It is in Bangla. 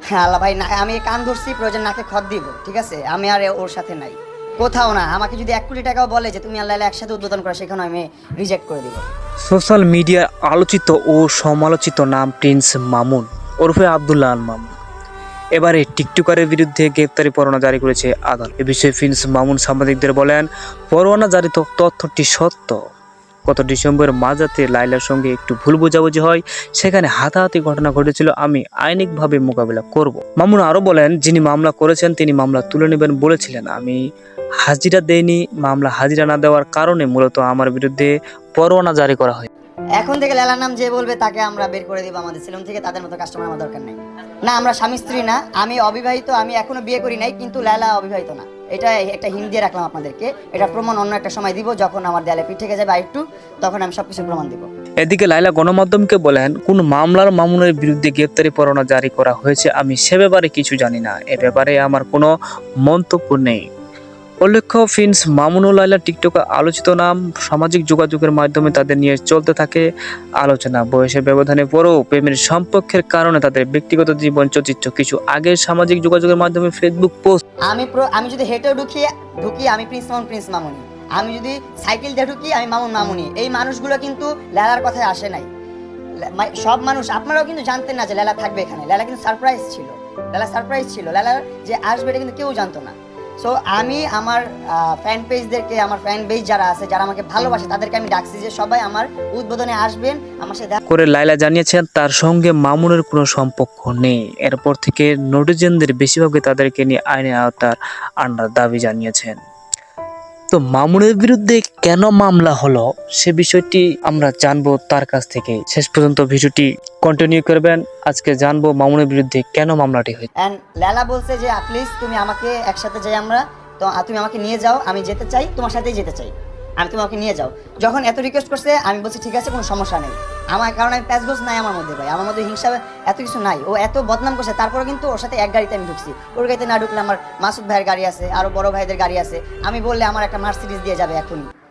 হ্যাঁ আল্লাহ ভাই, না, আমি কান ধরছি, প্রয়োজন নাকে খত দিব, ঠিক আছে? আমি আর ওর সাথে নাই। কোথাও না, আমাকে যদি এক কোটি টাকাও বলে যে তুমি আল্লাহ একসাথে উদ্বোধন করো, সেখানে আমি রিজেক্ট করে দিব। সোশ্যাল মিডিয়ার আলোচিত ও সমালোচিত নাম প্রিন্স মামুন ওরফে আবদুল্লাহ আল মামুন। এবারে টিকটকারের বিরুদ্ধে গ্রেপ্তারি পরোয়ানা জারি করেছে আদালত। এ বিষয়ে প্রিন্স মামুন সাংবাদিকদের বলেন, পরোয়ানা জারিত তথ্যটি সত্য। গত ডিসেম্বর মাঝাতে লাইলার সঙ্গে একটু ভুল বোঝাবুঝি হয়, সেখানে হাতাহাতি ঘটনা ঘটেছিল, আমি আইনিকভাবে মোকাবিলা করব। মামুন আরও বলেন, যিনি মামলা করেছেন, তিনি মামলা তুলে নেবেন বলেছিলেন। আমি হাজিরা দেইনি, মামলা হাজিরা না দেওয়ার কারণে মূলত আমার বিরুদ্ধে পরোয়ানা জারি করা হয়। এখন থেকে লেলার নাম যে বলবে, তাকে আমরা বের করে দিব আমাদের সেলুন থেকে, তাদের মতো কাস্টমার আমার দরকার নেই। না, আমরা স্বামী স্ত্রী না, আমি অবিবাহিত, আমি এখনও বিয়ে করি নাই, কিন্তু লেলা অবিবাহিত না। এটা একটা হিন্দি দিয়ে রাখলাম আপনাদেরকে। এটা প্রমাণ অন্য একটা সময় দিব, যখন আমার দেয়ালে পিঠে থেকে যাবে একটু তখন আমি সবকিছু প্রমাণ দিব। এদিকে লাইলা গণমাধ্যমকে বলেন, কোন মামলার মামুনের বিরুদ্ধে গ্রেপ্তারি পরোয়ানা জারি করা হয়েছে আমি সে ব্যাপারে কিছু জানি না। এ ব্যাপারে আমার কোনো মন্তব্য নেই। উল্লেখ্য, ফিন্স মামুন ও লাইলা টিকটকে আলোচিত নাম সামাজিক যোগাযোগের মাধ্যমে তাদের নিয়ে চলতে থাকে আলোচনা। বয়সের ব্যবধানে পরেও প্রেমের সম্পর্কের কারণে তাদের ব্যক্তিগত জীবন চরিত্র কিছু আগে সামাজিক যোগাযোগের মাধ্যমে ফেসবুক পোস্ট আমি আমি যদি হেঁটেও ঢুকি ঢুকি, আমি প্রিন্স মামুন, প্রিন্স মামুনি। আমি যদি সাইকেল দিয়ে ঢুকি, আমি মামুন, মামুনি। এই মানুষগুলো কিন্তু লেলার কথায় আসে নাই। সব মানুষ, আপনারাও কিন্তু জানতেন না যে লেলা থাকবে এখানে। লেলা কিন্তু সারপ্রাইজ ছিল। লেলা সারপ্রাইজ ছিল। লেলার যে আসবে এটা কিন্তু কেউ জানতো না। সো আমি আমার ফ্যান পেজদেরকে আমার ফ্যান পেজ যারা আছে, যারা আমাকে ভালোবাসে, তাদেরকে আমি ডাকছি যে সবাই আমার উদ্বোধনে আসবেন, আমার সাথে করে লাইলা জানিয়েছেন, তার সঙ্গে মামুনের কোনো সম্পর্ক নেই। এরপর থেকে নোটিজেনদের বেশিরভাগই তাদেরকে নিয়ে আইনের আওতার আন্ডার দাবি জানিয়েছেন। তো মামুনের বিরুদ্ধে কেন মামলা হলো, সে বিষয়টি আমরা জানব তার কাছ থেকে। শেষ পর্যন্ত ভিডিওটি কন্টিনিউ করবেন। আজকে জানব মামুনের বিরুদ্ধে কেন মামলাটি হয়েছে। অ্যান্ড লালা বলছে যে প্লিজ তুমি আমাকে একসাথে যাই আমরা। তো তুমি আমাকে নিয়ে যাও, আমি যেতে চাই, তোমার সাথেই যেতে চাই। আমি তোমাকে নিয়ে যাও। যখন এত রিকোয়েস্ট করছে, আমি বলছি, ঠিক আছে, কোনো সমস্যা নেই। আমার কারণে আমি প্যাসগোস নাই আমার মধ্যে ভাই। আমার মধ্যে হিংসা এত কিছু নাই। ও এত বদনাম করছে তারপরে কিন্তু ওর সাথে এক গাড়িতে আমি ঢুকছি। ওর গাড়িতে না ঢুকলে আমার মাসুদ ভাইয়ের গাড়ি আছে আরও বড় ভাইদের গাড়ি আছে। আমি বললে আমার একটা মার্সিডিস দিয়ে যাবে এখনই।